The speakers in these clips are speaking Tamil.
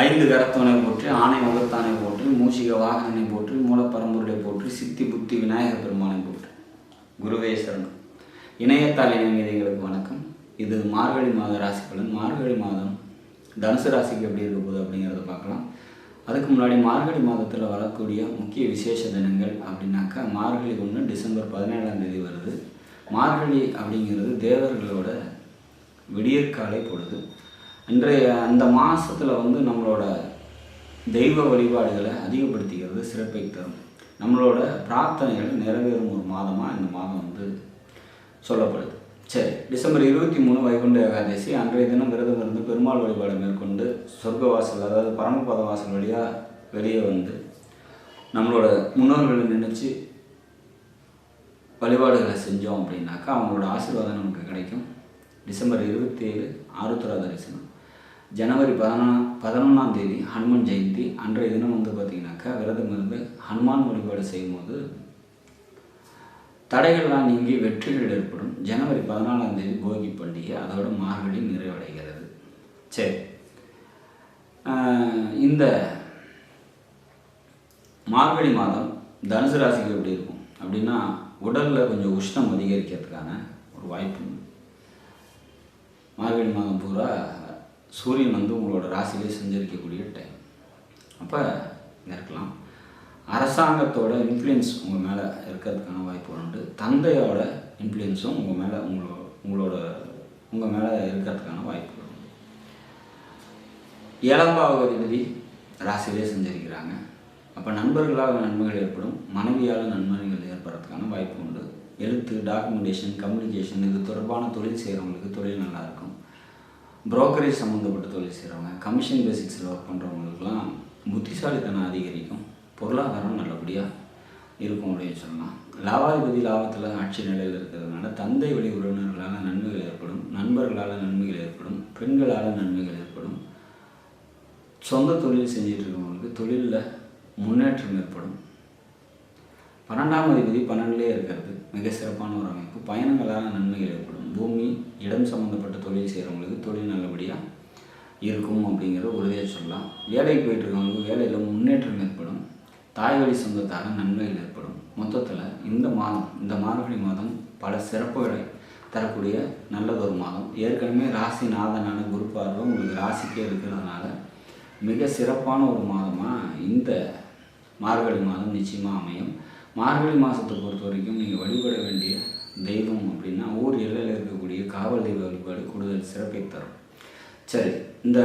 ஐந்து கரத்தவனை போற்றி ஆணை முகத்தானை போற்றி மூஷிக வாகனனை போற்றி மூலப்பரம்பொருளை போற்றி சித்தி புத்தி விநாயகர் பெருமானை போற்றி. குருவே சரணம். இணையத்தால் இணையங்களுக்கு வணக்கம். இது மார்கழி மாத ராசிகளும் மார்கழி மாதம் தனுசு ராசிக்கு எப்படி இருக்க போகுது அப்படிங்கிறத பார்க்கலாம். அதுக்கு முன்னாடி மார்கழி மாதத்தில் வரக்கூடிய முக்கிய விசேஷ தினங்கள் அப்படின்னாக்கா மார்கழி ஒன்று டிசம்பர் பதினேழாம் தேதி வருது. மார்கழி அப்படிங்கிறது தேவர்களோட விடியற்காலை பொழுது. இன்றைய அந்த மாதத்தில் வந்து நம்மளோட தெய்வ வழிபாடுகளை அதிகப்படுத்திக்கிறது சிறப்பை தரும். நம்மளோட பிரார்த்தனைகள் நிறைவேறும் ஒரு மாதமாக இந்த மாதம் வந்து சொல்லப்படுது. சரி டிசம்பர் இருபத்தி மூணு வைகுண்ட ஏகாதசி அன்றைய தினம் விரதம் இருந்து பெருமாள் வழிபாடு மேற்கொண்டு சொர்க்க வாசல் அதாவது பரமபத வாசல் வழியாக வெளியே வந்து நம்மளோட முன்னோர்களை நினச்சி வழிபாடுகளை செஞ்சோம் அப்படின்னாக்கா அவங்களோட ஆசீர்வாதம் நமக்கு கிடைக்கும். டிசம்பர் இருபத்தி ஏழு ஆருத்ரா தரிசனம். ஜனவரி பதினா பதினொன்றாம் தேதி ஹனுமன் ஜெயந்தி. அன்றைய தினம் வந்து பார்த்திங்கனாக்கா விரதம் இருந்து ஹனுமான் வழிபாடு செய்யும்போது தடைகள்லாம் நீங்கி வெற்றிகள் ஏற்படும். ஜனவரி பதினாலாம் தேதி போகி பண்டிகை அதோட மார்கழி நிறைவடைகிறது. சரி. இந்த மார்கழி மாதம் தனுசு ராசிக்கு எப்படி இருக்கும்? அப்படின்னா உடலில் கொஞ்சம் உஷ்ணம் அதிகரிக்கிறதுக்கான ஒரு வாய்ப்பு மார்கழி மாதம் பூரா சூரியன் வந்து உங்களோட ராசியிலே செஞ்சிருக்கக்கூடிய டைம் அப்போ இருக்கலாம் அரசாங்கத்தோட இன்ஃப்ளூயன்ஸ் உங்கள் மேலே இருக்கிறதுக்கான வாய்ப்பு உண்டு. தந்தையோட இன்ஃப்ளூயன்ஸும் உங்கள் மேலே உங்களோட உங்களோட உங்கள் மேலே இருக்கிறதுக்கான வாய்ப்பு உண்டு. ஏழாம் அதிபதி ராசியிலே செஞ்சிருக்கிறாங்க. அப்போ நண்பர்களால் நன்மைகள் ஏற்படும். மனைவியால் நன்மைகள் ஏற்படுறதுக்கான வாய்ப்பு உண்டு. எழுத்து டாக்குமெண்டேஷன் கம்யூனிகேஷன் இது தொடர்பான தொழில் செய்கிறவங்களுக்கு தொழில் நல்லாயிருக்கும் புரோக்கரேஜ் சம்மந்தப்பட்ட தொழில் செய்கிறவங்க கமிஷன் பேசிக்ஸில் ஒர்க் பண்ணுறவங்களுக்குலாம் புத்திசாலித்தனம் அதிகரிக்கும். பொருளாதாரம் நல்லபடியாக இருக்கும் அப்படின்னு சொல்லலாம். லாபாதிபதி லாபத்தில் ஆட்சி நிலையில் இருக்கிறதுனால தந்தை வழி உறவினர்களால் நன்மைகள் ஏற்படும் நண்பர்களால் நன்மைகள் ஏற்படும் பெண்களால் நன்மைகள் ஏற்படும். சொந்த தொழில் செஞ்சிட்டு இருக்கவங்களுக்கு தொழிலில் முன்னேற்றம் ஏற்படும். பன்னெண்டாம் அதிபதி பன்னெண்டுலேயே இருக்கிறது. மிக சிறப்பான ஒரு அமைப்பு. பயணங்களால் நன்மைகள் ஏற்படும். பூமி இடம் சம்மந்தப்பட்ட தொழில் செய்கிறவங்களுக்கு தொழில் நல்லபடியாக இருக்கும் அப்படிங்கிற உறுதியாக சொல்லலாம். வேலைக்கு போயிட்டுருக்கவங்களுக்கு வேலையில் முன்னேற்றம் ஏற்படும். தாய் வழி சொந்தத்தால் நன்மைகள் ஏற்படும். மொத்தத்தில் இந்த மாதம் இந்த மார்கழி மாதம் பல சிறப்புகளை தரக்கூடிய நல்லதொரு மாதம். ஏற்கனவே ராசி நாதனான குரு பார்வை உங்களுக்கு ராசிக்கே இருக்கிறதுனால மிக சிறப்பான ஒரு மாதமாக இந்த மார்கழி மாதம் நிச்சயமாக அமையும். மார்கழி மாதத்தை பொறுத்த வரைக்கும் நீங்கள் வழிபட வேண்டிய தெய்வம் அப்படின்னா ஊர் எல்லையில் இருக்கக்கூடிய காவல் தெய்வ வழிபாடு கூடுதல் சிறப்பை தரும். சரி இந்த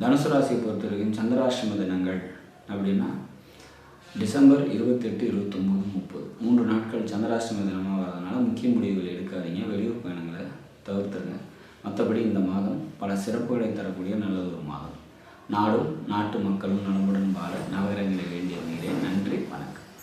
தனுசு ராசியை பொறுத்த வரைக்கும் சந்திராஷ்டம தினங்கள் அப்படின்னா டிசம்பர் இருபத்தெட்டு இருபத்தொம்போது முப்பது. மூன்று நாட்கள் சந்திராஷ்டம தினமாக வரதுனால முக்கிய முடிவுகள் எடுக்காதீங்க. வெளியூர் பயணங்களை தவிர்த்துருங்க. மற்றபடி இந்த மாதம் பல சிறப்புகளை தரக்கூடிய நல்ல ஒரு மாதம். நாடும் நாட்டு மக்களும் நலமுடன் வாழ நவகரங்களை வேண்டி நன்றி வணக்கம்.